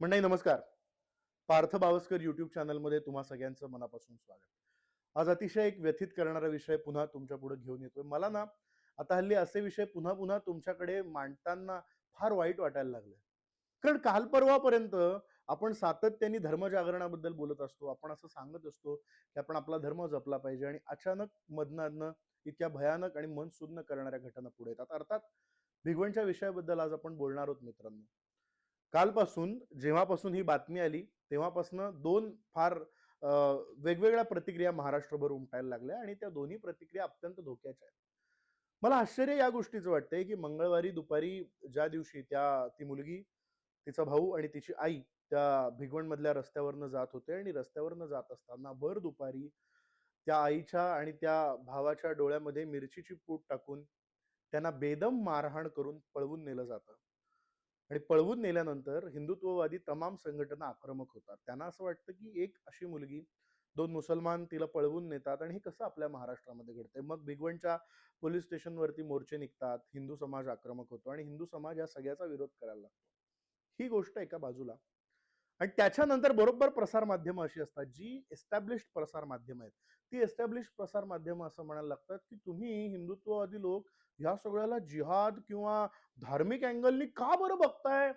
मंडळी नमस्कार. पार्थ बावस्कर युट्यूब चॅनलमध्ये तुम्हा सगळ्यांचं मनापासून स्वागत. आज अतिशय एक व्यथित करणारा विषय पुन्हा तुमच्यापुढे घेऊन येतोय. मला ना आता हल्ली असे विषय पुन्हा पुन्हा तुमच्याकडे मांडताना फार वाईट वाटायला लागले कारण काल परवापर्यंत आपण सातत्याने धर्मजागरणाबद्दल बोलत असतो. आपण असं सांगत असतो की आपण आपला धर्म जपला पाहिजे आणि अचानक मधनानं इतक्या भयानक आणि मन सुन्न करणाऱ्या घटना पुढे येतात. अर्थात भिगवणच्या विषयाबद्दल आज आपण बोलणार आहोत मित्रांनो. कालपासून जेव्हापासून ही बातमी आली तेव्हापासून दोन फार वेगवेगळ्या प्रतिक्रिया महाराष्ट्रभर उमटायला लागल्या आणि त्या दोन्ही प्रतिक्रिया अत्यंत धोक्याच्या आहेत. मला आश्चर्य या गोष्टीचं वाटतंय की मंगळवारी दुपारी ज्या दिवशी त्या ती मुलगी तिचा भाऊ आणि तिची आई त्या भिगवणमधल्या रस्त्यावरनं जात होते आणि रस्त्यावरनं जात असताना भर दुपारी त्या आईच्या आणि त्या भावाच्या डोळ्यामध्ये मिरचीची पूट टाकून त्यांना बेदम मारहाण करून पळवून नेलं जातं. आणि पळवून नेल्यानंतर हिंदुत्ववादी तमाम संघटना आक्रमक होतात. त्यांना असं वाटतं की एक अशी मुलगी दोन मुसलमान तिला पळवून नेतात आणि हे कसं आपल्या महाराष्ट्रामध्ये घडतंय? मग भिगवणच्या पोलीस स्टेशनवरती मोर्चे निघतात हिंदू समाज आक्रमक होतो आणि हिंदू समाज या सगळ्याचा विरोध करायला लागतो. ही गोष्ट एका बाजूला आणि त्याच्यानंतर बरोबर प्रसार माध्यमं अशी असतात जी एस्टॅब्लिश्ड प्रसार माध्यम आहेत. ती एस्टॅब्लिश प्रसार माध्यम असं म्हणायला लागतात की तुम्ही हिंदुत्ववादी लोक ह्या सगळ्याला जिहाद किंवा धार्मिक अँगलनी का बरं बघताय?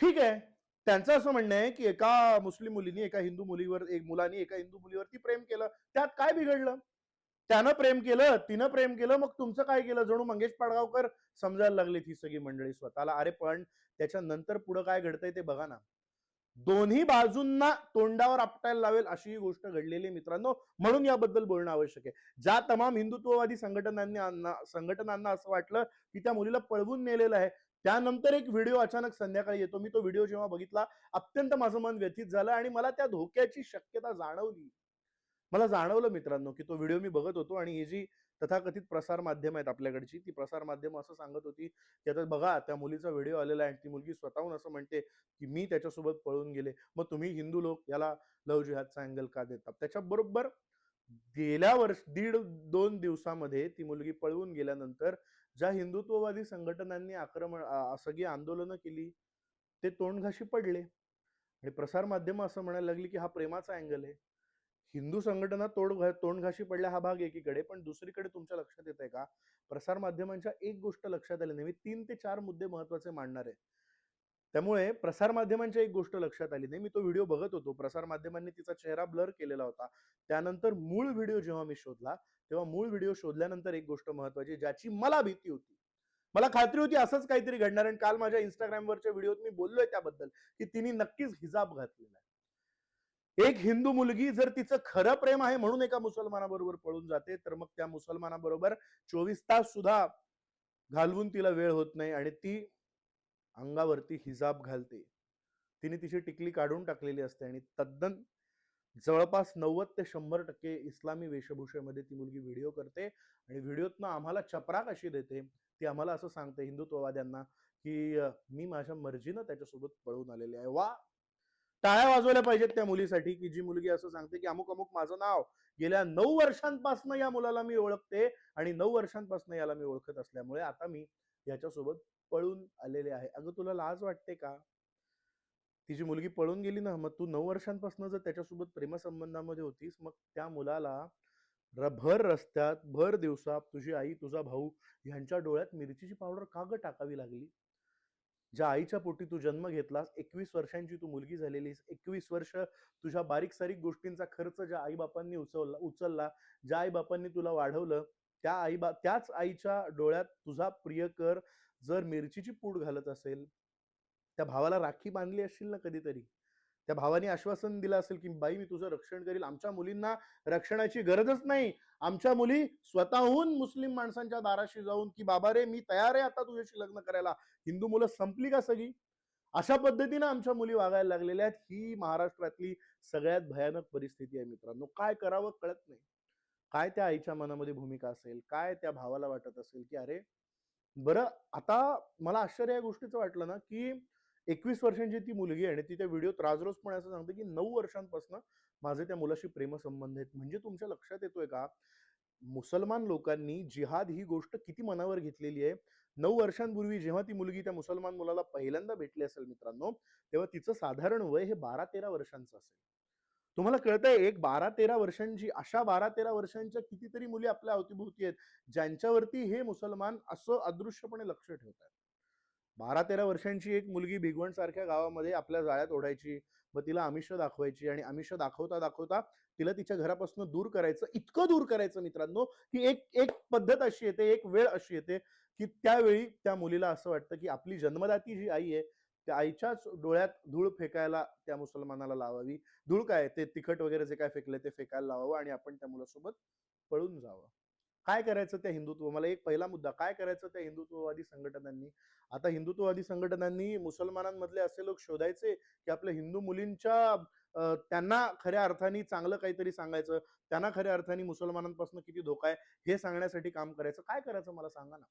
ठीक आहे. त्यांचं असं म्हणणं आहे की एका मुस्लिम मुलीने एका हिंदू मुलीवर एक मुलानी एका हिंदू मुलीवरती प्रेम केलं त्यात काय बिघडलं? त्यानं प्रेम केलं तिनं प्रेम केलं मग तुमचं काय केलं? जणू मंगेश पाडगावकर समजायला लागली ही सगळी मंडळी स्वतःला. अरे पण त्याच्यानंतर पुढं काय घडतंय ते बघा ना. दोन्ही बाजूंना तोंडावर आपटायला लावेल अशी ही गोष्ट घडलेली आहे मित्रांनो. म्हणून याबद्दल बोलणं आवश्यक आहे. ज्या तमाम हिंदुत्ववादी संघटनांनी संघटनांना असं वाटलं की त्या मुलीला पळवून नेलेलं आहे त्यानंतर एक व्हिडिओ अचानक संध्याकाळी येतो. मी तो व्हिडिओ जेव्हा बघितला अत्यंत माझं मन व्यथित झालं आणि मला त्या धोक्याची शक्यता जाणवली. मला जाणवलं मित्रांनो की तो व्हिडिओ मी बघत होतो आणि ही जी तथाकथित प्रसार माध्यम आहेत आपल्याकडची. ती प्रसार माध्यम असं सांगत होती की आता बघा त्या मुलीचा व्हिडिओ आलेला आहे आणि ती मुलगी स्वतःहून असं म्हणते की मी त्याच्यासोबत पळून गेले. मग तुम्ही हिंदू लोक याला लव जिहादचा अँगल का देतात त्याच्याबरोबर गेल्या वर्ष दीड दोन दिवसामध्ये ती मुलगी पळवून गेल्यानंतर ज्या हिंदुत्ववादी संघटनांनी आक्रमण सगळी आंदोलनं केली ते तोंडघाशी पडले. आणि प्रसार माध्यम असं म्हणायला लागली की हा प्रेमाचा अँगल आहे. हिंदू संघटना तोड तोंडघाशी पडल्या हा भाग एकीकडे पण दुसरीकडे तुमच्या लक्षात येत आहे का? प्रसार माध्यमांच्या एक गोष्ट लक्षात आली नाही मी तीन ते चार मुद्दे महत्त्वाचे मांडणार आहे. त्यामुळे प्रसार माध्यमांच्या एक गोष्ट लक्षात आली नाही मी तो व्हिडिओ बघत होतो. प्रसार माध्यमांनी तिचा चेहरा ब्लर केलेला होता. त्यानंतर मूळ व्हिडिओ जेव्हा मी शोधला तेव्हा मूळ व्हिडिओ शोधल्यानंतर एक गोष्ट महत्वाची ज्याची मला भीती होती. मला खात्री होती असंच काहीतरी घडणार आणि काल माझ्या इंस्टाग्रामवरच्या व्हिडिओत मी बोललोय त्याबद्दल की तिने नक्कीच हिजाब घातलेला आहे. एक हिंदू मुलगी जर तिचं खरं प्रेम आहे म्हणून एका मुसलमानाबरोबर पळून जाते तर मग त्या मुसलमानाबरोबर चोवीस तास सुद्धा घालवून तिला वेळ होत नाही आणि ती अंगावरती हिजाब घालते. तिने तिची टिकली काढून टाकलेली असते आणि तद्दन जवळपास नव्वद ते शंभर टक्के इस्लामी वेशभूषेमध्ये ती मुलगी व्हिडिओ करते आणि व्हिडिओतनं आम्हाला चपराक अशी देते ती आम्हाला असं सांगते हिंदुत्ववाद्यांना की मी माझ्या मर्जीनं त्याच्यासोबत पळून आलेले आहे. वा! टाळ्या वाजवल्या पाहिजेत त्या मुलीसाठी की जी मुलगी असं सांगते की अमुक अमुक माझं नाव गेल्या नऊ वर्षांपासून या मुलाला मी ओळखते आणि नऊ वर्षांपासून याला मी ओळखत असल्यामुळे आता मी याच्यासोबत पळून आलेले आहे. अगं तुला लाज वाटते का? तिची मुलगी पळून गेली ना मग तू नऊ वर्षांपासून जर त्याच्यासोबत प्रेमसंबंधामध्ये होतीस मग त्या मुलाला भर रस्त्यात भर दिवसात तुझी आई तुझा भाऊ ह्यांच्या डोळ्यात मिरचीची पावडर का ग टाकावी लागली? ज्या आईच्या पोटी तू जन्म घेतलास एकवीस वर्षांची तू मुलगी झालेलीस एकवीस वर्ष तुझ्या बारीक सारीक गोष्टींचा खर्च ज्या आईबापांनी उचलला उचलला ज्या आईबापांनी तुला वाढवलं त्या आईबा त्याच आईच्या डोळ्यात तुझा प्रियकर जर मिरचीची पूड घालत असेल त्या भावाला राखी बांधली असशील ना कधीतरी? त्या भावाने आश्वासन दिलं असेल की बाई मी तुझं रक्षण करील. आमच्या मुलींना रक्षणाची गरजच नाही. आमच्या मुली स्वतःहून मुस्लिम माणसांच्या दाराशी जाऊन की बाबा रे मी तयार आहे आता तुझ्याशी लग्न करायला. हिंदू मुलं संपली का सगळी? अशा पद्धतीनं आमच्या मुली वागायला लागलेल्या आहेत. ही महाराष्ट्रातली सगळ्यात भयानक परिस्थिती आहे मित्रांनो. काय करावं कळत नाही. काय त्या आईच्या मनामध्ये भूमिका असेल? काय त्या भावाला वाटत असेल की अरे बरं आता मला आश्चर्य या गोष्टीचं वाटलं ना की एकवीस वर्षांची ती मुलगी आहे आणि ती त्या व्हिडिओत राजरोजपणे असं सांगते की नऊ वर्षांपासून माझे त्या मुलाशी प्रेमसंबंध आहेत. म्हणजे तुमच्या लक्षात येतोय का? मुसलमान लोकांनी जिहाद ही गोष्ट किती मनावर घेतलेली आहे? नऊ वर्षांपूर्वी जेव्हा ती मुलगी त्या मुसलमान मुलाला पहिल्यांदा भेटली असेल मित्रांनो तेव्हा तिचं साधारण वय हे बारा तेरा वर्षांचं असेल. तुम्हाला कळतंय एक बारा तेरा वर्षांची अशा बारा तेरा वर्षांच्या कितीतरी मुली आपल्या अवतीभोवती आहेत ज्यांच्यावरती हे मुसलमान असं अदृश्यपणे लक्ष ठेवतात बारा तेरा वर्षांची एक मुलगी भिगवण सारख्या गावामध्ये आपल्या जाळ्यात ओढायची मग तिला आमिष दाखवायची आणि आमिष दाखवता दाखवता तिला तिच्या घरापासून दूर करायचं इतकं दूर करायचं मित्रांनो की एक एक पद्धत अशी येते एक वेळ अशी येते की त्यावेळी त्या मुलीला असं वाटतं की आपली जन्मदाती जी आई आहे त्या आईच्याच डोळ्यात धूळ फेकायला त्या मुसलमानाला लावावी. धूळ काय ते तिखट वगैरे जे काय फेकले ते फेकायला लावावं आणि आपण त्या मुलासोबत पळून जावं. काय करायचं त्या हिंदुत्व? मला एक पहिला मुद्दा काय करायचं त्या हिंदुत्ववादी संघटनांनी? आता हिंदुत्ववादी संघटनांनी मुसलमानांमधले असे लोक शोधायचे की आपल्या हिंदू मुलींच्या त्यांना खऱ्या अर्थाने चांगलं काहीतरी सांगायचं त्यांना खऱ्या अर्थाने मुसलमानांपासून किती धोका आहे हे सांगण्यासाठी काम करायचं. काय करायचं मला सांगा ना?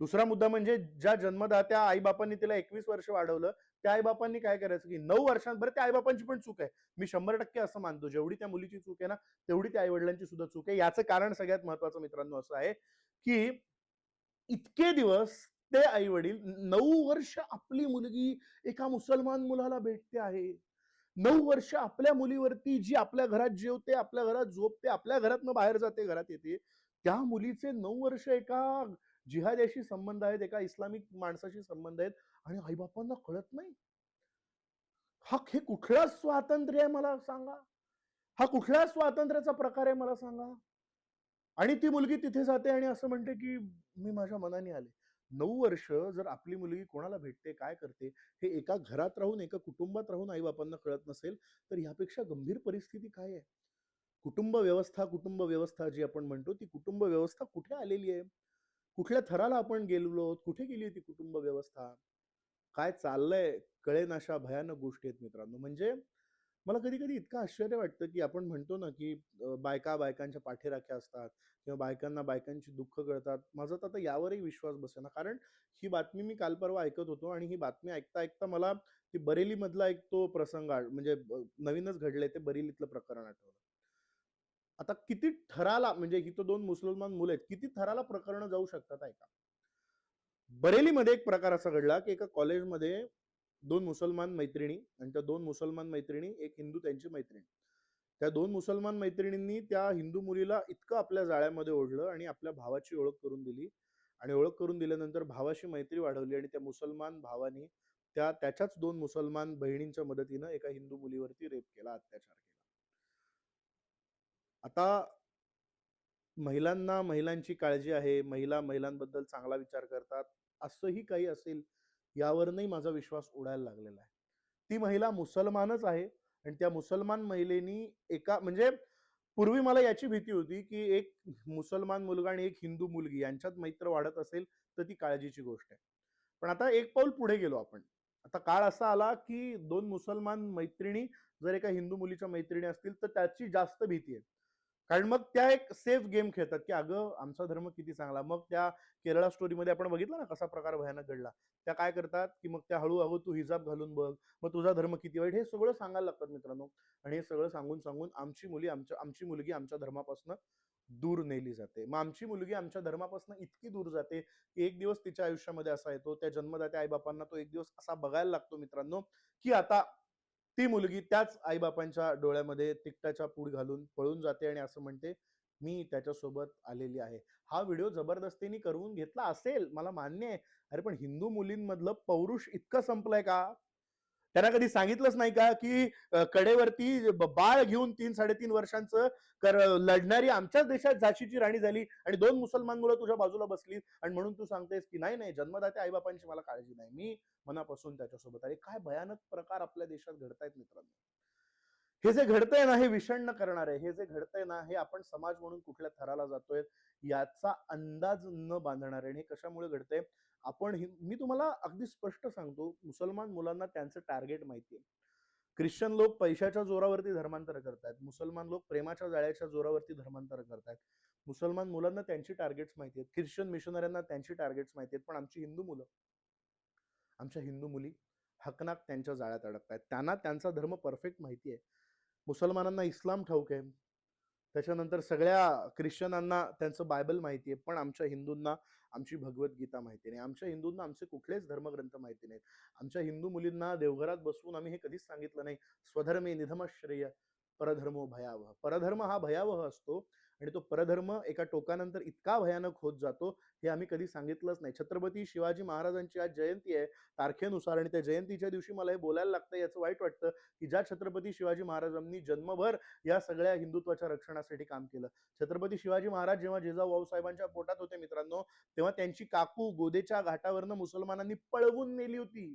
दुसरा मुद्दा म्हणजे ज्या जन्मदात्या आईबापांनी तिला एकवीस वर्ष वाढवलं त्या आईबापांनी काय करायचं की नऊ वर्षांपर्यंत त्या आईबापांची पण चूक आहे. मी शंभर टक्के असं मानतो. जेवढी त्या मुलीची चूक आहे ना तेवढी त्या आईवडिलांची सुद्धा चूक आहे. याचं कारण सगळ्यात महत्वाचं मित्रांनो असं आहे की इतके दिवस ते आई वडील नऊ वर्ष आपली मुलगी एका मुसलमान मुलाला भेटते आहे. नऊ वर्ष आपल्या मुलीवरती जी आपल्या घरात जेवते आपल्या घरात झोपते आपल्या घरातनं बाहेर जाते घरात येते त्या मुलीचे नऊ वर्ष एका जिहाद्याशी संबंध आहेत एका इस्लामिक माणसाशी संबंध आहेत. आणि आईबापांना कळत नाही? हा हे कुठला स्वातंत्र्य आहे मला सांगा? हा कुठल्या स्वातंत्र्याचा प्रकार आहे मला सांगा? आणि ती मुलगी तिथे जाते आणि असं म्हणते की मी माझ्या मनाने आले. नऊ वर्ष जर आपली मुलगी कोणाला भेटते काय करते हे एका घरात राहून एका कुटुंबात राहून आई बापांना कळत नसेल तर यापेक्षा गंभीर परिस्थिती काय आहे? कुटुंब व्यवस्था कुटुंब व्यवस्था जी आपण म्हणतो ती कुटुंब व्यवस्था कुठे आलेली आहे? कुठल्या थराला आपण गेलेलो आहोत? कुठे गेली ती कुटुंब व्यवस्था? काय चाललंय कळेन अशा भयानक गोष्टी आहेत मित्रांनो. म्हणजे मला कधी कधी इतकं आश्चर्य वाटतं की आपण म्हणतो ना की बायका बायकांच्या पाठीराख्या असतात किंवा बायकांना बायकांची दुःख कळतात. माझा तर आता यावरही विश्वास बसेना. कारण ही बातमी मी काल परवा ऐकत होतो आणि ही बातमी ऐकता ऐकता मला ती बरेली मधला एक तो प्रसंग म्हणजे नवीनच घडले ते बरेलीतलं प्रकरण आठवलं. आता किती थराला म्हणजे ही तो दोन मुसलमान मुलं आहेत किती थराला प्रकरण जाऊ शकतात ऐका बरेलीमध्ये एक प्रकार असा घडला की एका कॉलेजमध्ये दोन मुसलमान मैत्रिणी आणि त्या दोन मुसलमान मैत्रिणी एक हिंदू त्यांची मैत्रीण. त्या दोन मुसलमान मैत्रिणींनी त्या हिंदू मुलीला इतकं आपल्या जाळ्यामध्ये ओढलं आणि आपल्या भावाची ओळख करून दिली. आणि ओळख करून दिल्यानंतर भावाशी मैत्री वाढवली आणि त्या मुसलमान भावानी त्या त्याच्याच दोन मुसलमान बहिणींच्या मदतीनं एका हिंदू मुलीवरती रेप केला अत्याचार केला. आता महिलांना महिलांची काळजी आहे. महिला महिलांबद्दल चांगला विचार करतात. असंही काही असेल यावरही माझा विश्वास उडायला लागलेला आहे. ती महिला मुसलमानच आहे आणि त्या मुसलमान महिलेनी एका म्हणजे पूर्वी मला याची भीती होती की एक मुसलमान मुलगा आणि एक हिंदू मुलगी यांच्यात मैत्र वाढत असेल तर ती काळजीची गोष्ट आहे. पण आता एक पाऊल पुढे गेलो आपण. आता काळ असा आला की दोन मुसलमान मैत्रिणी जर एका हिंदू मुलीच्या मैत्रिणी असतील तर त्याची जास्त भीती आहे. कारण मग त्या एक सेफ गेम खेळतात की अगं आमचा धर्म किती चांगला. मग त्या केरळा स्टोरीमध्ये आपण बघितलं ना कसा प्रकार भयानक घडला. त्या काय करतात की मग त्या हळूहळू तू हिजाब घालून बघ मग तुझा धर्म किती वाईट हे सगळं सांगायला लागतात मित्रांनो. आणि हे सगळं सांगून सांगून आमची मुली आमच्या आमची मुलगी आमच्या धर्मापासून दूर नेली जाते. मग आमची मुलगी आमच्या धर्मापासून इतकी दूर जाते की एक दिवस तिच्या आयुष्यामध्ये असा येतो त्या जन्मदात्या आईबापांना तो एक दिवस असा बघायला लागतो मित्रांनो की आता ती मुलगी त्याच आईबापांच्या डोळ्यामध्ये तिकटाच्या पूड घालून पळून जाते आणि असं म्हणते मी त्याच्यासोबत आलेली आहे. हा व्हिडिओ जबरदस्तीने करून घेतला असेल मला मान्य आहे. अरे पण हिंदू मुलींमधलं पौरुष इतकं संपलंय का? त्यांना कधी सांगितलंच नाही का की कडेवरती बाळ घेऊन तीन साडेतीन वर्षांचं कर लढणारी आमच्याच देशात झाशीची राणी झाली आणि दोन मुसलमान मुलं तुझ्या बाजूला बसली आणि म्हणून तू सांगतेस की नाही नाही जन्मदात्या आईबापांची मला काळजी नाही. मी मनापासून त्याच्यासोबत आहे. काय भयानक प्रकार आपल्या देशात घडतायत मित्रांनो. हे जे घडतंय ना हे विषण्ण करणार आहे हे जे घडतंय ना हे आपण समाज म्हणून कुठल्या थराला जातोय याचा अंदाज न बांधणार आहे आणि हे कशामुळे घडतंय आपण हि- मी तुम्हाला अगदी स्पष्ट सांगतो मुसलमान मुलांना त्यांचं टार्गेट माहिती आहे ख्रिश्चन लोक पैशाच्या जोरावरती धर्मांतर करतायत. मुसलमान लोक प्रेमाच्या जाळ्याच्या जोरावरती धर्मांतर करतायत. मुसलमान मुलांना त्यांची टार्गेट्स माहिती आहेत ख्रिश्चन मिशनऱ्यांना त्यांची टार्गेट्स माहिती आहेत पण आमची हिंदू मुलं आमच्या हिंदू मुली हकनाक त्यांच्या जाळ्यात अडकतायत. त्यांना त्यांचा धर्म परफेक्ट माहिती आहे मुसलमानांना इस्लाम ठाऊक आहे. त्याच्यानंतर सगळ्या ख्रिश्चनांना त्यांचं बायबल माहिती आहे पण आमच्या हिंदूंना आमची भगवद्गीता माहिती नाही. आमच्या हिंदूंना आमचे कुठलेच धर्मग्रंथ माहिती नाहीत. आमच्या हिंदू मुलींना देवघरात बसवून आम्ही हे कधीच सांगितलं नाही. स्वधर्मे निधमश्रेय परधर्मो भयावह. परधर्म हा भयावह असतो आणि तो परधर्म एका टोकानंतर इतका भयानक होत जातो हे आम्ही कधी सांगितलंच नाही. छत्रपती शिवाजी महाराजांची आज जयंती आहे तारखेनुसार आणि त्या जयंतीच्या दिवशी मला हे बोलायला लागतं याचं वाईट वाटतं की ज्या छत्रपती शिवाजी महाराजांनी जन्मभर या सगळ्या हिंदुत्वाच्या रक्षणासाठी काम केलं. छत्रपती शिवाजी महाराज जेव्हा जिजाऊ साहेबांच्या पोटात होते मित्रांनो तेव्हा त्यांची काकू गोदेच्या घाटावरनं मुसलमानांनी पळवून नेली होती.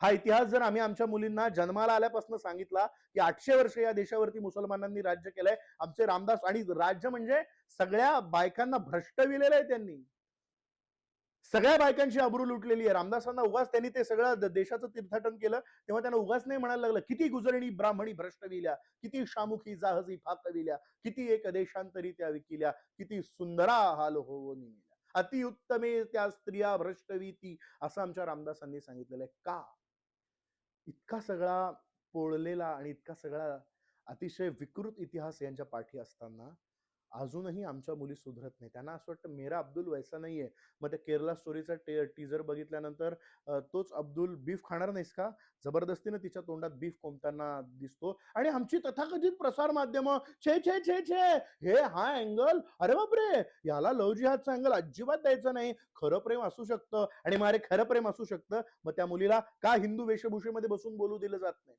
हा इतिहास जर आम्ही आमच्या मुलींना जन्माला आल्यापासून सांगितला की आठशे वर्ष या देशावरती मुसलमानांनी राज्य केलंय आमचे रामदास आणि राज्य म्हणजे सगळ्या बायकांना भ्रष्ट विलेलं आहे त्यांनी. सगळ्या बायकांची अब्रू लुटलेली आहे. रामदासांना उगाच त्यांनी ते सगळं देशाचं तीर्थाटन केलं तेव्हा त्यांना उगाच नाही म्हणायला लागलं. किती गुजरणी ब्राह्मणी भ्रष्टविल्या किती शामुखी जाहजी फाकविल्या किती एक देशांतरी त्या विकिल्या किती सुंदरा हाल होऊन मिल्या अतिउत्तमे त्या स्त्रिया भ्रष्टवीती असं आमच्या रामदासांनी सांगितलेलं आहे. का? इतका सगळा पोळलेला आणि इतका सगळा अतिशय विकृत इतिहास यांच्या पाठी असताना अजूनही आमच्या मुली सुधरत नाही. त्यांना असं वाटतं मेरा अब्दुल वैसा नाहीये मग त्या केरला स्टोरीचा टीजर बघितल्यानंतर तोच अब्दुल बीफ खाणार नाहीस का? जबरदस्तीनं तिच्या तोंडात बीफ कोंबताना दिसतो. आणि आमची तथाकथित प्रसार माध्यम छे छे छे छे हे हा अँगल अरे बापरे! याला लव जिहादचा अँगल अजिबात द्यायचा नाही. खरं प्रेम असू शकतं. आणि मारे खरं प्रेम असू शकतं. मग त्या मुलीला का हिंदू वेशभूषेमध्ये बसून बोलू दिलं जात नाही?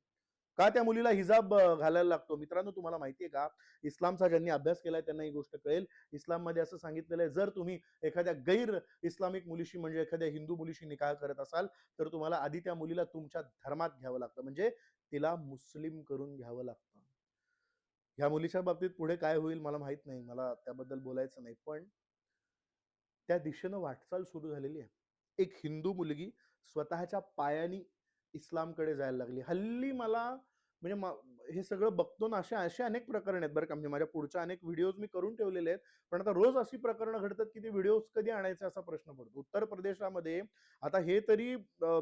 का त्या मुलीला हिजाब घालायला लागतो? मित्रांनो तुम्हाला माहितीये का? इस्लामचा ज्यांनी अभ्यास केलाय त्यांना ही गोष्ट कळेल. इस्लाममध्ये असं सांगितलेलं आहे जर तुम्ही एखाद्या गैर इस्लामिक मुलीशी म्हणजे एखाद्या हिंदू मुलीशी निकाह करत असाल तर तुम्हाला आधी त्या मुलीला तुमच्या धर्मात घ्यावं लागतं. म्हणजे तिला मुस्लिम करून घ्यावं लागतं. ह्या मुलीच्या बाबतीत पुढे काय होईल मला माहीत नाही. मला त्याबद्दल बोलायचं नाही. पण त्या दिशेनं वाटचाल सुरू झालेली आहे. एक हिंदू मुलगी स्वतःच्या पायानी इस्लामकडे जायला लागली. हल्ली मला म्हणजे हे सगळं बघतो ना असे असे अनेक प्रकरण आहेत बरं का. म्हणजे माझ्या पुढच्या अनेक व्हिडिओज मी करून ठेवलेले आहेत. पण आता रोज अशी प्रकरणं घडतात की ते व्हिडिओज कधी आणायचे असा प्रश्न पडतो. उत्तर प्रदेशामध्ये आता हे तरी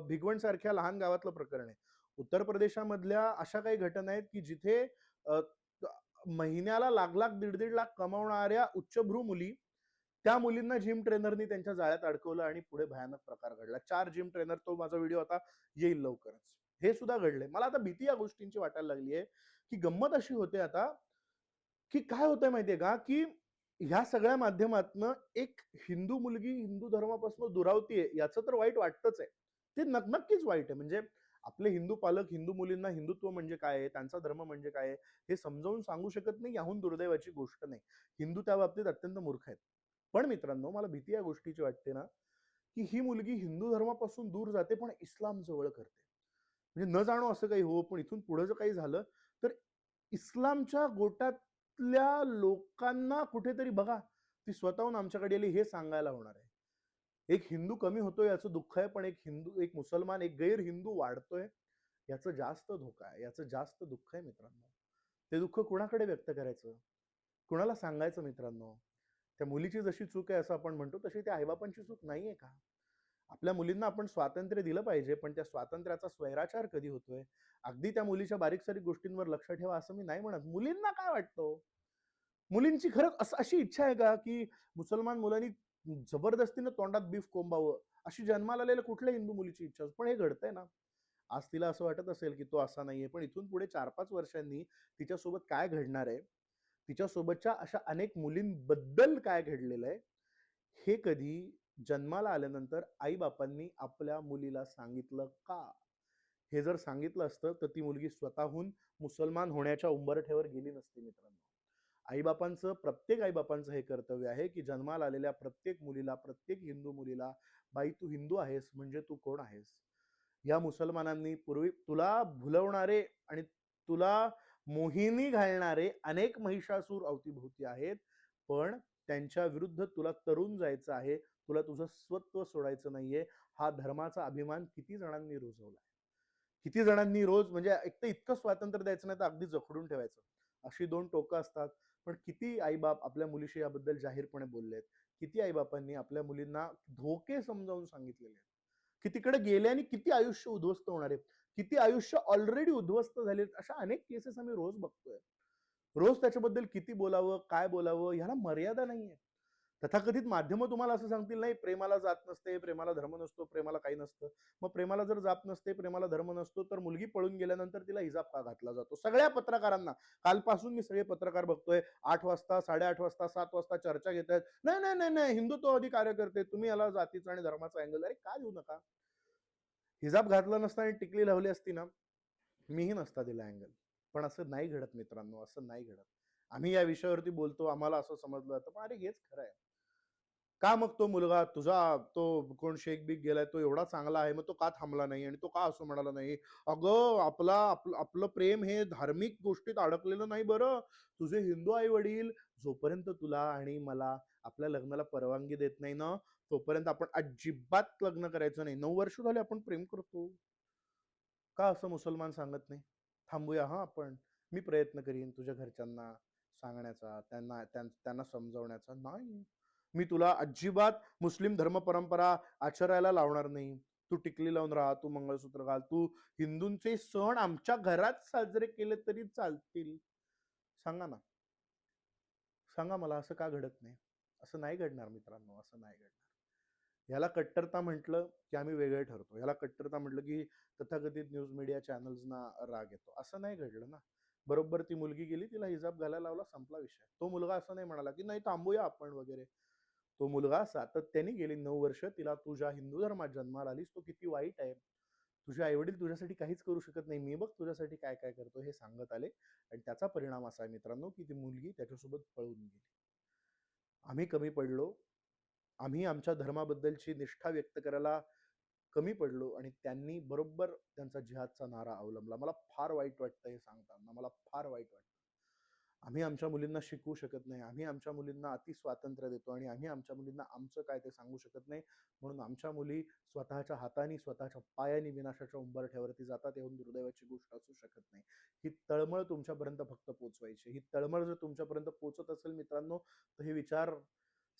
भिगवण सारख्या लहान गावातलं प्रकरण आहे. उत्तर प्रदेशामधल्या अशा काही घटना आहेत की जिथे महिन्याला लाख लाख दीड दीड लाख कमावणाऱ्या उच्चभ्रू मुली त्या मुलींना जिम ट्रेनरनी त्यांच्या जाळ्यात अडकवलं आणि पुढे भयानक प्रकार घडला. चार जिम ट्रेनर तो माझा व्हिडिओ आता येईल लवकरच. हे सुद्धा घडले मला आता भीती या गोष्टींची वाटायला लागली आहे की गंमत अशी होते आता की काय होतंय माहितीये का की ह्या सगळ्या माध्यमातनं एक हिंदू मुलगी हिंदू धर्मापासून दुरावतीये याचं तर वाईट वाटतच आहे ते नक नक्कीच वाईट आहे. म्हणजे आपले हिंदू पालक हिंदू मुलींना हिंदुत्व म्हणजे काय आहे त्यांचा धर्म म्हणजे काय आहे हे समजावून सांगू शकत नाही याहून दुर्दैवाची गोष्ट नाही. हिंदू त्या बाबतीत अत्यंत मूर्ख आहेत. पण मित्रांनो मला भीती या गोष्टीची वाटते ना की ही मुलगी हिंदू धर्मापासून दूर जाते पण इस्लाम जवळ करते. म्हणजे न जाणो असं काही हो पण इथून पुढे जर काही झालं तर इस्लामच्या गोटातल्या लोकांना कुठेतरी बघा ती स्वतःहून आमच्याकडे आली हे सांगायला होणार आहे. एक हिंदू कमी होतोय याचं दुःख आहे पण एक हिंदू एक मुसलमान एक गैर हिंदू वाढतोय याचं जास्त धोका आहे याचं जास्त दुःख आहे मित्रांनो. ते दुःख कुणाकडे व्यक्त करायचं? कुणाला सांगायचं मित्रांनो? त्या मुलीची जशी चूक आहे असं आपण म्हणतो तशी त्या आईबापांची चूक नाहीये का? आपल्या मुलींना आपण स्वातंत्र्य दिलं पाहिजे पण त्या स्वातंत्र्याचा स्वैराचार कधी होतोय? अगदी त्या मुलीच्या बारीक सारीक गोष्टींवर लक्ष ठेवा असं मी नाही म्हणत. मुलींना काय वाटतं हो? मुलींची खरंच असं अशी इच्छा आहे का की मुसलमान मुलांनी जबरदस्तीनं तोंडात बीफ कोंबावं? अशी जन्माला आलेल्या कुठल्या हिंदू मुलीची इच्छा? पण हे घडतंय ना. आज तिला असं वाटत असेल की तो असा नाहीये पण इथून पुढे चार पाच वर्षांनी तिच्यासोबत काय घडणार आहे? तिच्यासोबतच्या अशा अनेक मुलींबद्दल काय घडलेलं आहे हे कधी जन्माला आल्यानंतर आई बापांनी आपल्या मुलीला सांगितलं का? हे जर सांगितलं असतं तर ती मुलगी स्वतःहून मुसलमान होण्याच्या उंबरठ्यावर गेली नसती मित्रांनो. आईबापांचं प्रत्येक आईबापांचं हे कर्तव्य आहे की जन्माला आलेल्या प्रत्येक मुलीला प्रत्येक हिंदू मुलीला बाई तू हिंदू आहेस म्हणजे तू कोण आहेस? या मुसलमानांनी पूर्वी तुला भुलवणारे आणि तुला मोहिनी घालणारे अनेक महिषासूर अवतीभोवती आहेत. पण त्यांच्या विरुद्ध तुला तरुण जायचं आहे. तुला तुझं स्वत्व सोडायचं नाहीये. हा धर्माचा अभिमान किती जणांनी रुजवलाय? किती जणांनी रोज म्हणजे एक तर इतकं स्वातंत्र्य द्यायचं नाही तर अगदी जखडून ठेवायचं. अशी दोन टोकं असतात. पण किती आईबाप आपल्या मुलीशी याबद्दल जाहीरपणे बोललेत. किती आईबापांनी आपल्या मुलींना धोके समजावून सांगितलेले आहेत. की तिकडे गेल्याने किती आयुष्य उद्ध्वस्त होणार आहे. किती आयुष्य ऑलरेडी उद्ध्वस्त झाले अशा अनेक केसेस आम्ही रोज बघतोय. रोज त्याच्याबद्दल किती बोलावं काय बोलावं ह्याला मर्यादा नाहीये. तथाकथित माध्यम तुम्हाला असं सांगतील नाही प्रेमाला जात नसते प्रेमाला धर्म नसतो प्रेमाला काही नसतं. मग प्रेमाला जर जात नसते प्रेमाला धर्म नसतो तर मुलगी पळून गेल्यानंतर तिला हिजाब का घातला जातो? सगळ्या पत्रकारांना कालपासून मी सगळे पत्रकार बघतोय. आठ वाजता साडेआठ वाजता सात वाजता चर्चा घेत आहेत नाही नाही नाही नाही हिंदुत्ववादी कार्यकर्ते तुम्ही याला जातीचा आणि धर्माचा अँगल अरे का देऊ नका? हिजाब घातला नसता आणि टिकली लावली असती ना मीही नसता दिला अँगल पण असं नाही घडत मित्रांनो असं नाही घडत. आम्ही या विषयावरती बोलतो आम्हाला असं समजलं जातं. अरे हेच खरं आहे. का मग तो मुलगा तुझा तो कोण शेख बिग गेलाय तो एवढा चांगला आहे मग तो का थांबला नाही आणि तो का असं म्हणाला नाही? अगं आपला आपलं आपलं प्रेम हे धार्मिक गोष्टीत अडकलेलं नाही बरं. तुझे हिंदू आई वडील जोपर्यंत तुला आणि मला आपल्या लग्नाला परवानगी देत नाही ना तोपर्यंत आपण अजिबात लग्न करायचं नाही. नऊ वर्ष झाले आपण प्रेम करतो. का असं मुसलमान सांगत नाही? थांबूया हा आपण. मी प्रयत्न करीन तुझ्या घरच्यांना सांगण्याचा त्यांना त्यां- त्यांना समजवण्याचा. नाही. मी तुला अजिबात मुस्लिम धर्म परंपरा आचरायला लावणार नाही. तू टिकली लावून राहा तू मंगळसूत्र घाल तू हिंदूंचे सण आमच्या घरात साजरे केले तरी चालतील. सांगा ना. सांगा मला असं का घडत नाही? असं नाही घडणार मित्रांनो असं नाही घडणार. ह्याला कट्टरता म्हटलं की आम्ही वेगळे ठरतो. ह्याला कट्टरता म्हटलं की तथाकथित न्यूज मीडिया चॅनल्सना राग येतो. असं नाही घडलं ना. बरोबर ती मुलगी गेली तिला हिजाब घालायला लावला संपला विषय. तो मुलगा असं नाही म्हणाला की नाही थांबूया आपण वगैरे. तो मुलगा सातत्याने गेली नऊ वर्ष तिला तुझ्या हिंदू धर्मात जन्माला आलीस तो किती वाईट आहे. तुझे आईवडील तुझ्यासाठी काहीच करू शकत नाही. मी बघ तुझ्यासाठी काय काय करतो. हे सांगत आले. आणि त्याचा परिणाम असा आहे मित्रांनो की ती मुलगी त्याच्यासोबत पळून गेली. आम्ही कमी पडलो. आम्ही आमच्या धर्माबद्दलची निष्ठा व्यक्त करायला कमी पडलो आणि त्यांनी बरोबर त्यांचा जिहादचा नारा अवलंबला. मला फार वाईट वाटतं हे सांगताना. मला फार वाईट वाटतं. आम्ही आमच्या मुलींना शिकवू शकत नाही. आम्ही आमच्या मुलींना अति स्वातंत्र्य देतो आणि आम्ही आमच्या मुलींना आमचं काय ते सांगू शकत नाही. म्हणून आमच्या मुली स्वतःच्या हाताने स्वतःच्या पायाने विनाशाच्या उंबरठ्यावरती जातात. येऊन दुर्दैवाची गोष्ट असू शकत नाही. ही तळमळ तुमच्यापर्यंत फक्त पोचवायची ही तळमळ जर तुमच्यापर्यंत पोचत असेल मित्रांनो तर हे विचार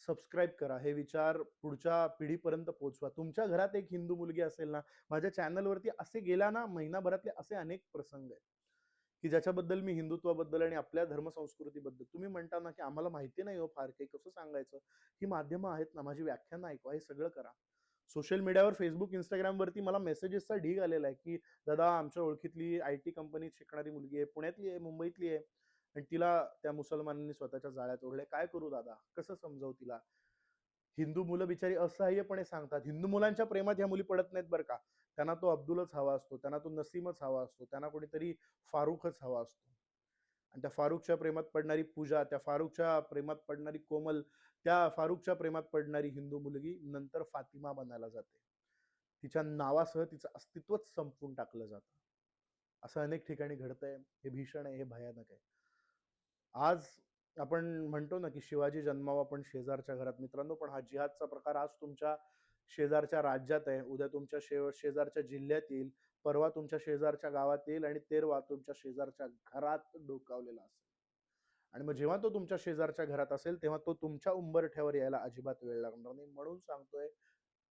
सबस्क्राईब करा हे विचार पुढच्या पिढीपर्यंत पोहोचवा. तुमच्या घरात एक हिंदू मुलगी असेल ना माझ्या चॅनलवरती असे गेला ना महिनाभरातले असे अनेक प्रसंग आहेत की ज्याच्याबद्दल मी हिंदुत्वाबद्दल आणि आपल्या धर्मसंस्कृतीबद्दल. तुम्ही म्हणता ना की आम्हाला माहिती नाही हो फार काही कसं सांगायचं? ही माध्यमं आहेत ना माझी व्याख्यानं ऐकवा हे सगळं करा. सोशल मीडियावर फेसबुक इंस्टाग्रामवरती मला मेसेजेसचा ढीग आलेला आहे की दादा आमच्या ओळखीतली आय टी कंपनीत शिकणारी मुलगी आहे पुण्यातली आहे मुंबईतली आहे. आणि तिला त्या मुसलमानांनी स्वतःच्या जाळ्यात ओढले. काय करू दादा? कसं समजावू तिला? हिंदू मुलं बिचारी असहाय्यपणे सांगतात. हिंदू मुलांच्या प्रेमात ह्या मुली पडत नाहीत बरं का. त्यांना तो अब्दुलच हवा असतो त्यांना तो नसीमच हवा असतो त्यांना कोणीतरी फारुखच हवा असतो. आणि त्या फारुखच्या प्रेमात पडणारी पूजा त्या फारुखच्या प्रेमात पडणारी कोमल त्या फारुखच्या प्रेमात पडणारी हिंदू मुलगी नंतर फातिमा बनायला जाते. तिच्या नावासह तिचं अस्तित्वच संपवून टाकलं जातं. असं अनेक ठिकाणी घडतंय. हे भीषण आहे हे भयानक आहे. आज आपण म्हणतो ना की शिवाजी जन्मावा पण शेजारच्या घरात. मित्रांनो पण हा जिहादचा प्रकार आज तुमच्या शेजारच्या राज्यात आहे. उद्या तुमच्या शे शेजारच्या जिल्ह्यात येईल. परवा तुमच्या शेजारच्या गावात येईल आणि तेरवा तुमच्या शेजारच्या घरात डोकावलेला असेल. आणि मग जेव्हा तो तुमच्या शेजारच्या घरात असेल तेव्हा तो तुमच्या उंबरठ्यावर यायला अजिबात वेळ लागणार नाही. म्हणून सांगतोय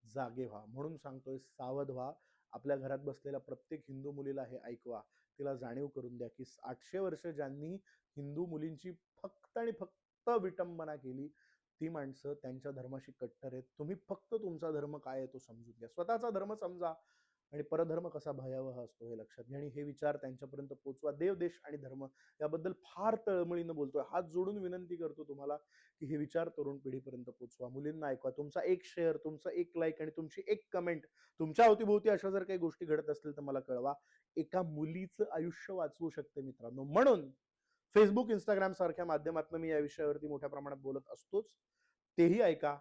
जागे व्हा. म्हणून सांगतोय सावध व्हा. आपल्या घरात बसलेल्या प्रत्येक हिंदू मुलीला हे ऐकवा. तिला जाणीव करून द्या की आठशे वर्ष ज्यांनी हिंदू मुलींची फक्त आणि फक्त विटंबना केली ती माणसं त्यांच्या धर्माशी कट्टर आहेत. तुम्ही फक्त तुमचा धर्म काय आहे तो समजून घ्या. स्वतःचा धर्म समजा आणि परधर्म कसा भयावह असतो हे लक्षात घ्या आणि हे विचार त्यांच्यापर्यंत पोचवा. देव देश आणि धर्म याबद्दल फार तळमळीनं बोलतोय. हात जोडून विनंती करतो तुम्हाला की हे विचार तरुण पिढीपर्यंत पोचवा. मुलींना ऐकवा. तुमचा एक शेअर तुमचा एक लाईक आणि तुमची एक कमेंट तुमच्या अवतीभोवती अशा जर काही गोष्टी घडत असतील तर मला कळवा. एका मुलीचं आयुष्य वाचवू शकते मित्रांनो. म्हणून फेसबुक इंस्टाग्राम सारख्या माध्यमातून मी या विषयावरती मोठ्या प्रमाणात बोलत असतोच. तेही ऐका.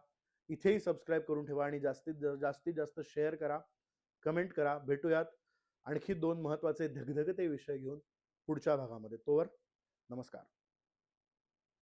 इथेही सबस्क्राईब करून ठेवा आणि जास्तीत जास्तीत जास्त शेअर करा कमेंट करा. भेटूयात. आणखी दोन महत्त्वाचे धगधगते विषय घेऊन पुढच्या भागामध्ये. तोवर नमस्कार.